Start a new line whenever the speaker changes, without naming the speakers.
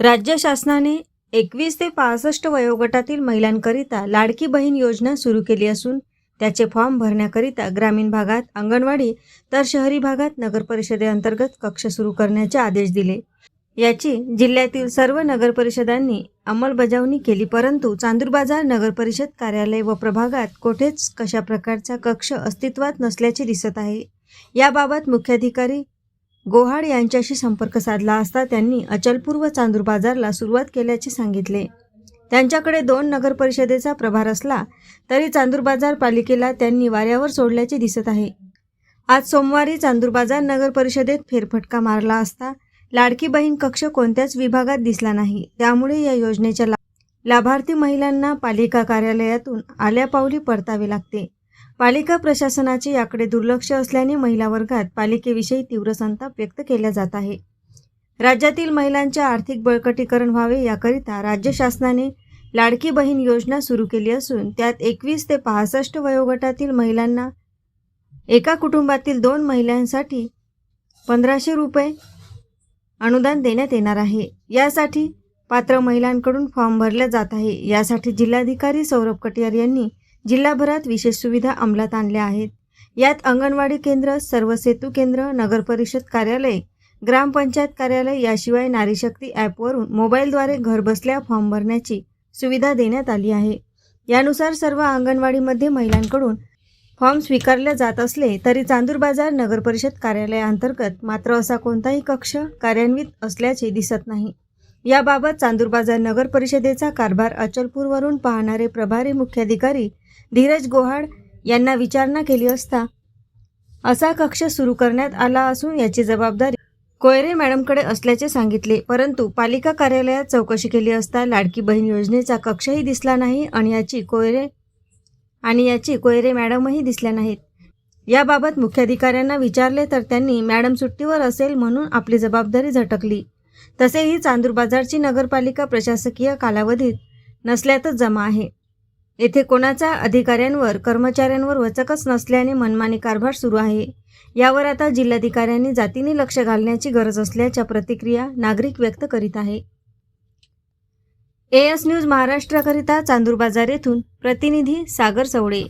राज्य शासनाने एकवीस ते पासष्ट वयोगटातील महिलांकरिता लाडकी बहीण योजना सुरू केली असून त्याचे फॉर्म भरण्याकरिता ग्रामीण भागात अंगणवाडी तर शहरी भागात नगरपरिषदेअंतर्गत कक्ष सुरू करण्याचे आदेश दिले. याची जिल्ह्यातील सर्व नगरपरिषदांनी अंमलबजावणी केली परंतु चांदूरबाजार नगरपरिषद कार्यालय व प्रभागात कोठेच कशा प्रकारचा कक्ष अस्तित्वात नसल्याचे दिसत आहे. याबाबत मुख्याधिकारी गोहाड यांच्याशी संपर्क साधला असता त्यांनी अचलपूर व चांदूर बाजारला सुरुवात केल्याचे सांगितले. त्यांच्याकडे दोन नगर परिषदेचा प्रभार असला तरी चांदूर बाजार पालिकेला त्यांनी वाऱ्यावर सोडल्याचे दिसत आहे. आज सोमवारी चांदूर बाजार नगर परिषदेत फेरफटका मारला असता लाडकी बहीण कक्ष कोणत्याच विभागात दिसला नाही. त्यामुळे या योजनेच्या ला- लाभार्थी महिलांना पालिका कार्यालयातून आल्यापावली परतावे लागते. पालिका प्रशासनाचे याकडे दुर्लक्ष असल्याने महिला वर्गात पालिकेविषयी तीव्र संताप व्यक्त केला जात आहे. राज्यातील महिलांचे आर्थिक बळकटीकरण व्हावे याकरिता राज्य शासनाने लाडकी बहीण योजना सुरू केली असून त्यात एकवीस ते पासष्ट वयोगटातील महिलांना एका कुटुंबातील दोन महिलांसाठी पंधराशे रुपये अनुदान देण्यात येणार आहे. यासाठी पात्र महिलांकडून फॉर्म भरला जात आहे. यासाठी जिल्हाधिकारी सौरभ कटियार यांनी जिल्हाभरात विशेष सुविधा अंमलात आणल्या आहेत. यात अंगणवाडी केंद्र सर्व सेतू केंद्र नगरपरिषद कार्यालय ग्रामपंचायत कार्यालय याशिवाय नारीशक्ती ॲपवरून मोबाईलद्वारे घरबसल्या फॉर्म भरण्याची सुविधा देण्यात आली आहे. यानुसार सर्व अंगणवाडीमध्ये महिलांकडून फॉर्म स्वीकारले जात असले तरी चांदूर बाजार नगरपरिषद कार्यालयाअंतर्गत मात्र असा कोणताही कक्ष कार्यान्वित असल्याचे दिसत नाही. याबाबत चांदूर बाजार नगर परिषदेचा कारभार अचलपूरवरून पाहणारे प्रभारी मुख्याधिकारी धीरज गोहाड यांना विचारणा केली असता असा कक्ष सुरू करण्यात आला असून याची जबाबदारी कोयरे मॅडमकडे असल्याचे सांगितले. परंतु पालिका कार्यालयात चौकशी केली असता लाडकी बहीण योजनेचा कक्षही दिसला नाही आणि याची कोयरे आणि याची कोयरे मॅडमही दिसल्या नाहीत. याबाबत मुख्याधिकाऱ्यांना विचारले तर त्यांनी मॅडम सुट्टीवर असेल म्हणून आपली जबाबदारी झटकली. तसेही चांदूर बाजारची नगरपालिका प्रशासकीय कालावधीत नसल्यातच जमा आहे. येथे कोणाचा अधिकाऱ्यांवर कर्मचाऱ्यांवर वचकच नसल्याने मनमानी कारभार सुरू आहे. यावर आता जिल्हाधिकाऱ्यांनी जातीने लक्ष घालण्याची गरज असल्याच्या प्रतिक्रिया नागरिक व्यक्त करीत आहे. एएस न्यूज महाराष्ट्राकरिता चांदूर बाजार येथून प्रतिनिधी सागर सवडे.